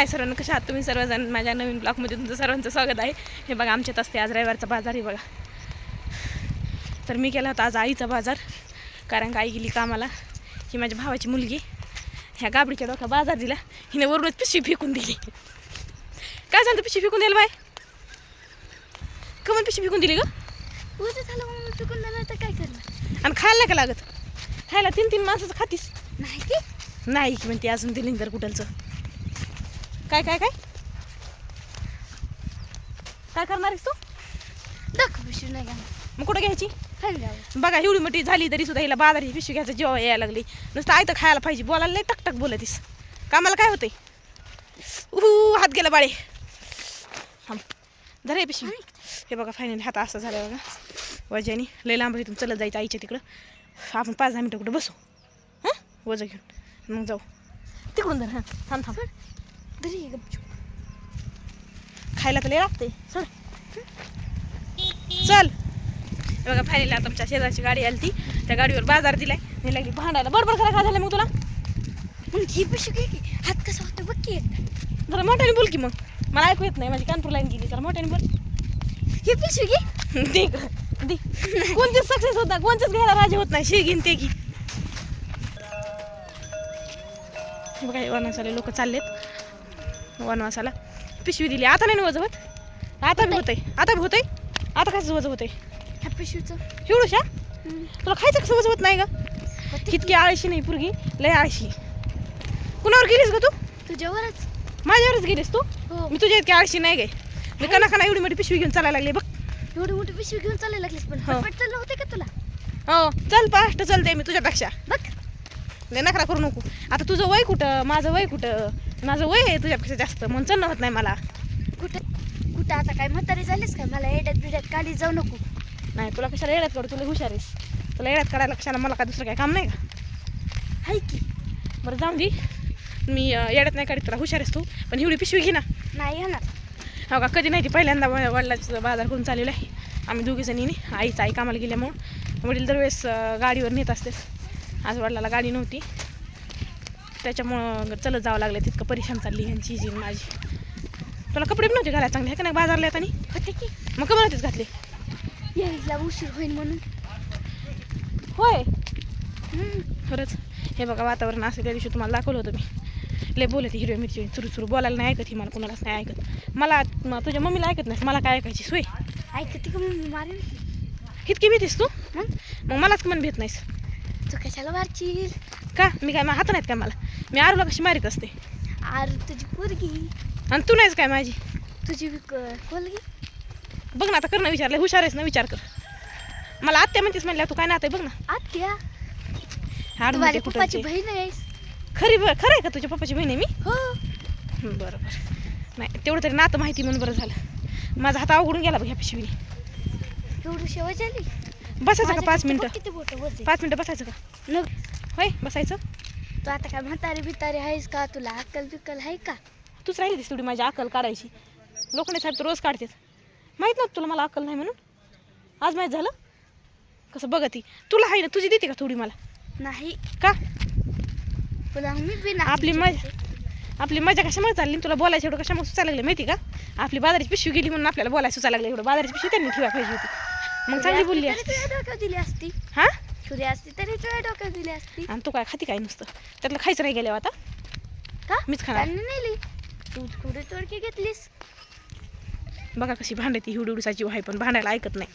हाय सर्वांना कशा आहात तुम्ही सर्वजण? माझ्या नवीन ब्लॉगमध्ये तुमचं सर्वांचं स्वागत आहे. हे बघा आमच्यात असते आज रविवारचा बाजार आहे बघा. तर मी केला होता आज आईचा बाजार कारण का आई गेली कामाला. ही माझ्या भावाची मुलगी. ह्या गाबडीच्या डोक्या बाजार दिला. हिने वरूनच पिशवी फेकून दिली. काय सांगतो पिशवी फेकून द्यायला बाय कमन पिशवी फेकून दिली झालं झालं तर काय करणार? आणि खायला का लागत? खायला तीन तीन माणसाचं खातीस. नाही की. नाही की म्हणते अजून दिली तर कुठलचं? काय काय काय? काय करणार आहेस तू? दाखव पिशवी नाही घेणार मग कुठं घ्यायची? बघा एवढी मोठी झाली तरी सुद्धा हिला बाजाराची पिशवी घ्यायचं जेव्हा यायला लागली. नुसतं आयतं खायला पाहिजे. बोलायला लय टकटक बोलतीस. कामाला काय होतंय? उहू हात गेला बाळे. धर हे पिशवी. हे. बघा फायनली हात असं झालं बघा. वजानी लय लांब इथून. चलत जायचं आईच्या तिकडं. आपण पाच दहा मिनटं कुठं बसू? हां? वजा घेऊन. मग जाऊ. तिकडून धर हां. थांब थांब. तरी गपचूप. खायला तर लय लागते चल. चल बघा फायनली आता आमच्या शेजारची गाडी आली ती. त्या गाडीवर बाजार दिलाय. नाही लागली भांडायला बरोबर खरं काय झालं मग तुला. मग ही पिशवी घे की. हात कसा होतो बघ की जरा मोठ्याने बोल की मग. मला ऐकू येत नाही माझी कानपूर लाईन गेली. जरा मोठ्याने बोल. ही पिशवी घे. दे दे. कोणतेच सक्सेस होता कोणतेच घ्यायला राजी होत नाही. शे घेईन ते घे. बघा हे वनवासाला लोक चाललेत. वनवासाला. पिशवी दिली. आता नाही वजवत आता बी होतंय. आता बी होतंय? आता कसं वजव होतंय? ह्या पिशवीचं. हम्म. तुला खायचं कसं वजवत नाही होते इतकी आळशी नाही पुरगी. लय आळशी. कुणावर गेलीस का तू? तुझ्यावरच. माझ्यावरच गेलीस तू? हो. मी तुझ्या इतकी आळशी नाही गे. मी कना कना एवढी मोठी पिशवी घेऊन चालायला लागली बघ. एवढी मोठी पिशवी घेऊन चालायला लागलीस पण हो. चाललं होते का तुला? हो. चल फास्ट चलते मी तुझ्यापेक्षा. बघ. लय नखरा करू नको. आता तुझं वय कुठं? माझं वय कुठं? माझं वय आहे तुझ्यापेक्षा जास्त म्हणून चन्न होत नाही मला. कुठं कुठं आता काय म्हातारी झालीस काय? मला एड्यात बिड्यात काढी जाऊ नको. नाही तुला कशाला येड्यात काढू? तुला हुशारीस तुला येड्यात काढायला कशाला मला काय दुसरं काय काम नाही का? हाय की. बरं जाऊन दे. मी येड्यात नाही काढत तुला हुशारीस तू. पण एवढी पिशवी घे ना. नाही येणार. हो का? कधी नाही ती पहिल्यांदा वडिलाचं बाजार करून चाललेलं आहे. आम्ही दोघी जणीने आईचं आई कामाला गेल्यामुळं वडील दरवेळेस गाडीवर नेत असते आज वडिलाला गाडी नव्हती. त्याच्यामुळं चलत जावं लागलं तितकं परेशान चालली ह्यांची जी माझी. तुला कपडे पण नव्हते घालायला चांगले हे का नाही बाजारला येतानी? होते की. मग कमी नव्हतेच घातले. यायला उशीर होईल म्हणून. होय. खरंच. हे बघा वातावरण असं त्या दिवशी तुम्हाला दाखवलं होतं मी. लय बोलते हिरव्या मिरची चुरू चुरू बोलायला नाही ऐकत ही मला कोणालाच नाही ऐकत. मला तुझ्या मम्मीला ऐकत नाही मला काय ऐकायची सोय? ऐकते का मग मारेन इतकी भीतीस तू? मग? मग मलाच मन भेट नाहीस. तू कशाला वारचील का? मी काय हात नाहीत का मला? मी आरूला कशी मारीत असते? आर तुझी पोरगी. आणि तू नाहीच काय माझी? तुझी कोलगी बघ ना आता कर ना विचारलं हुशार आहेस ना विचार कर. मला आत्या म्हणतेस म्हणल्या तू काय नातं बघ ना. आत्या? हाड. बहीण आहेस खरी ब खरं आहे का तुझ्या पप्पाची बहीण आहे मी? हो. हं, बरं बरं नाही तेवढं तरी नातं माहिती म्हणून बरं झालं. माझा हात अवघडून गेला बघ ह्या पिशवीने. एवढी शेवा झाली? बसायचं का पाच मिनटं? पाच मिनटं बसायचं का? न होय बसायचं? तू आता काय म्हातारी बितारी आहेस का? तुला अक्कल बिक्कल आहे का? तूच राहिली तेवढी माझी अक्कल काढायची. लोकांनी साहेब तर रोज काढतात. माहीत नव्हतं तुला मला अक्कल नाही म्हणून. आज माहीत झालं? कसं बघ ती तुला आहे ना तुझी देते का थोडी मला? नाही. का? तुला मी बिना आपली मजा आपली मजा कशामुळे चालली? तुला बोलायचं एवढं कशामुळे सुचायला लागलं माहिती का? आपली बाजाराची पिशवी गेली म्हणून आपल्याला बोलायला सुचायला लागलं. एवढं बाजाराची पिशवी त्यांनी ठेवायला पाहिजे होती. मग चांगली बोलली असती दिली असती. हां? तुझी असती तरी तुझ्या डोक्यात दिली असती. आणि तू काय खाती काय नुसतं? त्यातलं खायचं नाही गेल्यावर आता. का? मीच खाणार. त्यांनी नेली तू थोडी तोडकी घेतलीस. बघा कशी भांडती हिवडी उडसाची आहे पण भांडायला ऐकत नाही.